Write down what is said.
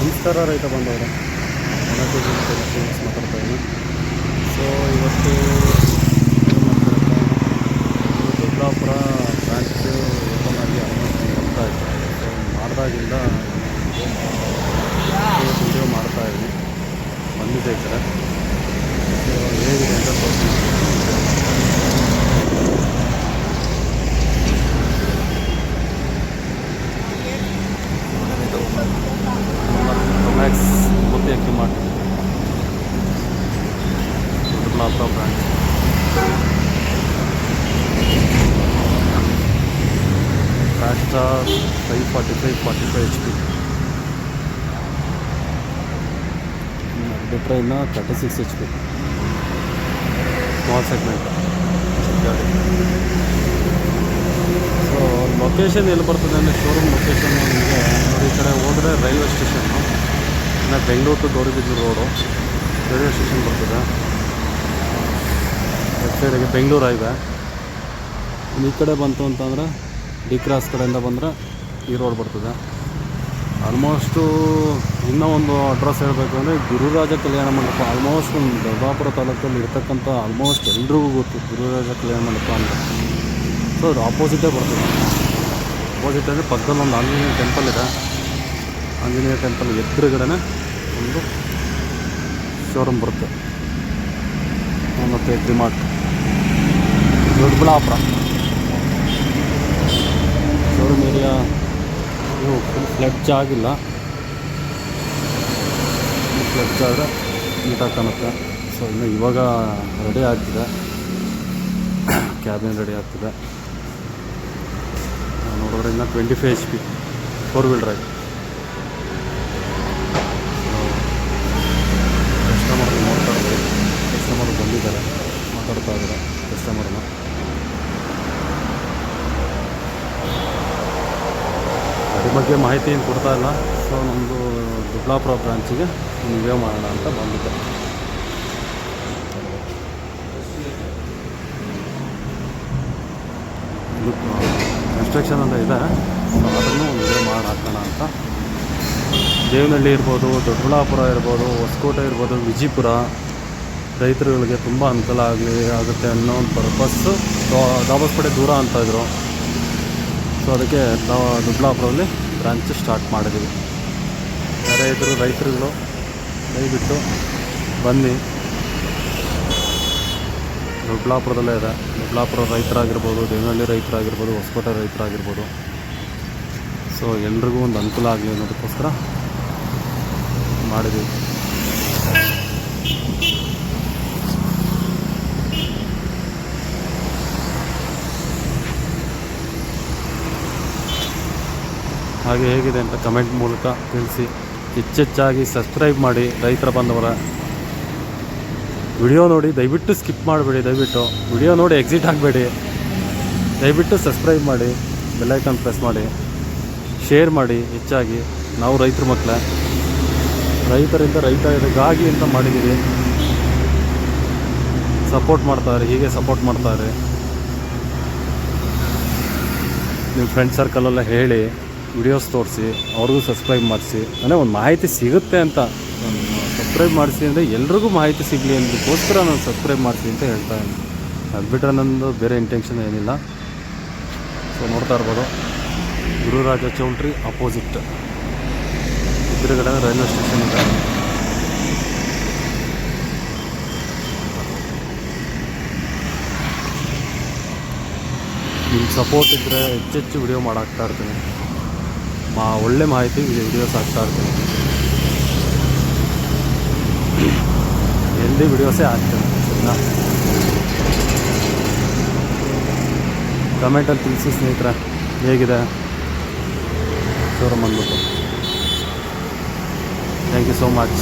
ನಮಸ್ಕಾರ ರೈತ ಬಂದವರು. ಮಾತಾಡ್ತಾ ಇದ್ದೀನಿ ಸೊ ಇವತ್ತು? ದೊಡ್ಡಾಪುರ ಬ್ಯಾಂಕ್ ಓಪನ್ ಆಗಿ ಬರ್ತಾ ಇದ್ದೆ ಸೊ ಮಾಡಿದಾಗಿಂದ ವಿಡಿಯೋ ಮಾಡ್ತಾ ಇದ್ದೀನಿ. ಬಂದಿದೆ ಈ ಕಡೆ ಸೊ ಹೇಗಿದೆ ಅಂತ ತೋರಿಸ್ತೀನಿ ಮ್ಯಾಕ್ಸ್ ಮುದ್ದೆ ಅಕ್ಕಿ ಮಾಡಿ forty five forty five H P ಬಿಟ್ಟರೆ ಇನ್ನು thirty six H P small segment ಗಾಡಿ ಸೊ ಲೊಕೇಶನ್ ಎಲ್ಲಿ ಬರ್ತದೆ ಅಂದರೆ ಶೋರೂಮ್ ಲೊಕೇಶನ್ ನಿಮಗೆ ಈ ಕಡೆ ಹೋದರೆ ರೈಲ್ವೆ ಸ್ಟೇಷನ್ನು ಇನ್ನು Bengaluru to Gauribidur road railway station ಬರ್ತದೆ ಲೆಫ್ಟ್ ಸೈಡಿಗೆ ಬೆಂಗಳೂರು ಆಗಿದೆ. ಈ ಕಡೆ ಬಂತು ಅಂತಂದರೆ ಡಿ ಕ್ರಾಸ್ ಕಡೆಯಿಂದ ಬಂದರೆ ಈ ರೋಡ್ ಬರ್ತದೆ. ಆಲ್ಮೋಸ್ಟು ಇನ್ನೂ ಒಂದು ಅಡ್ರೆಸ್ ಹೇಳಬೇಕು ಅಂದರೆ ಗುರುರಾಜ ಕಲ್ಯಾಣ ಮಂಟಪ. ಆಲ್ಮೋಸ್ಟ್ ಒಂದು ದೊಡ್ಡಾಪುರ ತಾಲೂಕಲ್ಲಿ ಇರ್ತಕ್ಕಂಥ ಆಲ್ಮೋಸ್ಟ್ ಎಲ್ರಿಗೂ ಗೊತ್ತು ಗುರುರಾಜ ಕಲ್ಯಾಣ ಮಂಟಪ ಅಂತ. ಸೊ ಅದು ಆಪೋಸಿಟೇ ಬರ್ತದೆ. ಆಪೋಸಿಟ್ ಅಂದರೆ ಪಕ್ಕದಲ್ಲಿ ಒಂದು ಆಂಜನೇಯ ಟೆಂಪಲ್ ಇದೆ. ಆಂಜನೇಯ ಟೆಂಪಲ್ ಎದುರುಗಡೆ ಒಂದು ಶೋರೂಮ್ ಬರುತ್ತೆ. ಮತ್ತು ಡಿಮಾರ್ಟ್ ದೊಡ್ಡಬಳ್ಳಾಪುರ. ಶೋರೂಮ್ ಏರಿಯಾ ಇದು ಫುಲ್ ಫ್ಲೆಡ್ಜ್ ಆಗಿಲ್ಲ. ಫ್ಲಡ್ಜ್ ಆದರೆ ನೀಟಾಗಿ ಕಾಣುತ್ತೆ. ಸೊ ಇನ್ನು ಇವಾಗ ರೆಡಿ ಆಗ್ತಿದೆ. ಕ್ಯಾಬಿನ್ ರೆಡಿ ಆಗ್ತಿದೆ. ಆ, ನೋಡಿದ್ರೆ ಇನ್ನು twenty five H P four wheel drive customer ನೋಡ್ತಾ ಇದ್ದಾರೆ ಕಸ್ಟಮರ್ ಬಂದಿದ್ದಾರೆ ಮಾತಾಡ್ತಾ ಇದ್ದಾರೆ ಕಸ್ಟಮರ್ನ ಗಾಡಿ ಬಗ್ಗೆ ಮಾಹಿತಿ ಏನು ಕೊಡ್ತಾ ಇಲ್ಲ. ಸೊ ನಮ್ಮದು ದುಬ್ಲಾಪುರ ಬ್ರಾಂಚಿಗೆ ನೀವೇ ಮಾಡೋಣ ಅಂತ ಬಂದಿದ್ದೆ. ಕನ್ಸ್ಟ್ರಕ್ಷನ್ ಅಂತ ಇದೆ. ಸೊ ಅದನ್ನು ವಿಡಿಯೋ ಮಾಡಿ ಹಾಕೋಣ ಅಂತ. ದೇವನಹಳ್ಳಿ ಇರ್ಬೋದು ದೊಡ್ಡಬಳ್ಳಾಪುರ ಇರ್ಬೋದು, ಹೊಸಕೋಟೆ ಇರ್ಬೋದು, ವಿಜಿಪುರ, ರೈತರುಗಳಿಗೆ ತುಂಬ ಅನುಕೂಲ ಆಗಲಿ ಆಗುತ್ತೆ ಅನ್ನೋ ಒಂದು ಪರ್ಪಸ್ಸು ದಾಬಸ್ಪೇಟೆ ದೂರ ಅಂತ ಇದ್ರು. ಸೊ ಅದಕ್ಕೆ ನಾವು ದೊಡ್ಡಬಳ್ಳಾಪುರದಲ್ಲಿ ಬ್ರಾಂಚ್ ಸ್ಟಾರ್ಟ್ ಮಾಡಿದ್ದೀವಿ ಯಾರೇ ಇದ್ದರು ರೈತರುಗಳು, ದಯವಿಟ್ಟು ಬನ್ನಿ. ದೊಡ್ಡಬಳ್ಳಾಪುರದಲ್ಲೇ ಇದೆ. ದೊಡ್ಡಬಳ್ಳಾಪುರ ರೈತರಾಗಿರ್ಬೋದು, ದೇವನಹಳ್ಳಿ ರೈತರಾಗಿರ್ಬೋದು, ಹೊಸಕೋಟೆ ರೈತರಾಗಿರ್ಬೋದು. ಸೊ ಎಲ್ರಿಗೂ ಒಂದು ಅನುಕೂಲ ಆಗಲಿ ಅನ್ನೋದಕ್ಕೋಸ್ಕರ ಮಾಡಿದ್ದೀವಿ ಹಾಗೆ ಹೇಗಿದೆ ಅಂತ ಕಮೆಂಟ್ ಮೂಲಕ ತಿಳಿಸಿ. ಹೆಚ್ಚೆಚ್ಚಾಗಿ ಸಬ್ಸ್ಕ್ರೈಬ್ ಮಾಡಿ ರೈತರ ಬಂದವರ ವಿಡಿಯೋ ನೋಡಿ ದಯವಿಟ್ಟು ಸ್ಕಿಪ್ ಮಾಡಬೇಡಿ, ದಯವಿಟ್ಟು. ವಿಡಿಯೋ ನೋಡಿ ಎಕ್ಸಿಟ್ ಆಗಬೇಡಿ. ದಯವಿಟ್ಟು ಸಬ್ಸ್ಕ್ರೈಬ್ ಮಾಡಿ ಬೆಲ್ಲೈಕನ್ ಪ್ರೆಸ್ ಮಾಡಿ. ಶೇರ್ ಮಾಡಿ ಹೆಚ್ಚಾಗಿ. ನಾವು ರೈತರ ಮಕ್ಕಳ ರೈತರಿಂದ ರೈತರಿಗಾಗಿ ಅಂತ ಮಾಡಿದ್ದೀವಿ ಸಪೋರ್ಟ್ ಮಾಡ್ತಾರೆ, ಹೀಗೆ ಸಪೋರ್ಟ್ ಮಾಡ್ತಾರೆ. ನಿಮ್ಮ ಫ್ರೆಂಡ್ ಸರ್ಕಲೆಲ್ಲ ಹೇಳಿ. ವಿಡಿಯೋಸ್ ತೋರಿಸಿ, ಅವ್ರಿಗೂ ಸಬ್ಸ್ಕ್ರೈಬ್ ಮಾಡಿಸಿ, ಅಂದರೆ ಒಂದು ಮಾಹಿತಿ ಸಿಗುತ್ತೆ ಅಂತ ಸಬ್ಸ್ಕ್ರೈಬ್ ಮಾಡಿಸಿ ಅಂದರೆ ಎಲ್ರಿಗೂ ಮಾಹಿತಿ ಸಿಗಲಿ ಅನ್ನೋದಕ್ಕೋಸ್ಕರ ನಾನು ಸಬ್ಸ್ಕ್ರೈಬ್ ಮಾಡಿಸಿ ಅಂತ ಹೇಳ್ತಾ ಇದ್ದೀನಿ. ಅದು ಬಿಟ್ಟರೆ ನನ್ನದು ಬೇರೆ ಇಂಟೆನ್ಷನ್ ಏನಿಲ್ಲ. ಸೊ ನೋಡ್ತಾ ಇರ್ಬೋದು. ಗುರುರಾಜ ಚೌಲ್ಟ್ರಿ ಅಪೋಸಿಟ್ ಎದುರುಗಡೆ ರೈಲ್ವೆ ಸ್ಟೇಷನ್ ಇದೆ. ನಿಮ್ಮ ಸಪೋರ್ಟ್ ಇದ್ದರೆ ಹೆಚ್ಚೆಚ್ಚು ವಿಡಿಯೋ ಮಾಡಾಕ್ತಾ ಇರ್ತೀನಿ. ಮಾ, ಒಳ್ಳೆ ಮಾಹಿತಿ ವಿಡಿಯೋಸ್ ಹಾಕ್ತಾ ಇರ್ತೀನಿ. ಎಲ್ಲಿ ವಿಡಿಯೋಸೇ ಹಾಕ್ತೀನಿ, ಸರಿನಾ? ಕಮೆಂಟಲ್ಲಿ ತಿಳಿಸಿ ಸ್ನೇಹಿತರೆ, ಹೇಗಿದೆ? ಶೋರೂಮ್ ಅಂದ್ಬಿಟ್ಟು ಥ್ಯಾಂಕ್ ಯು ಸೋ ಮಚ್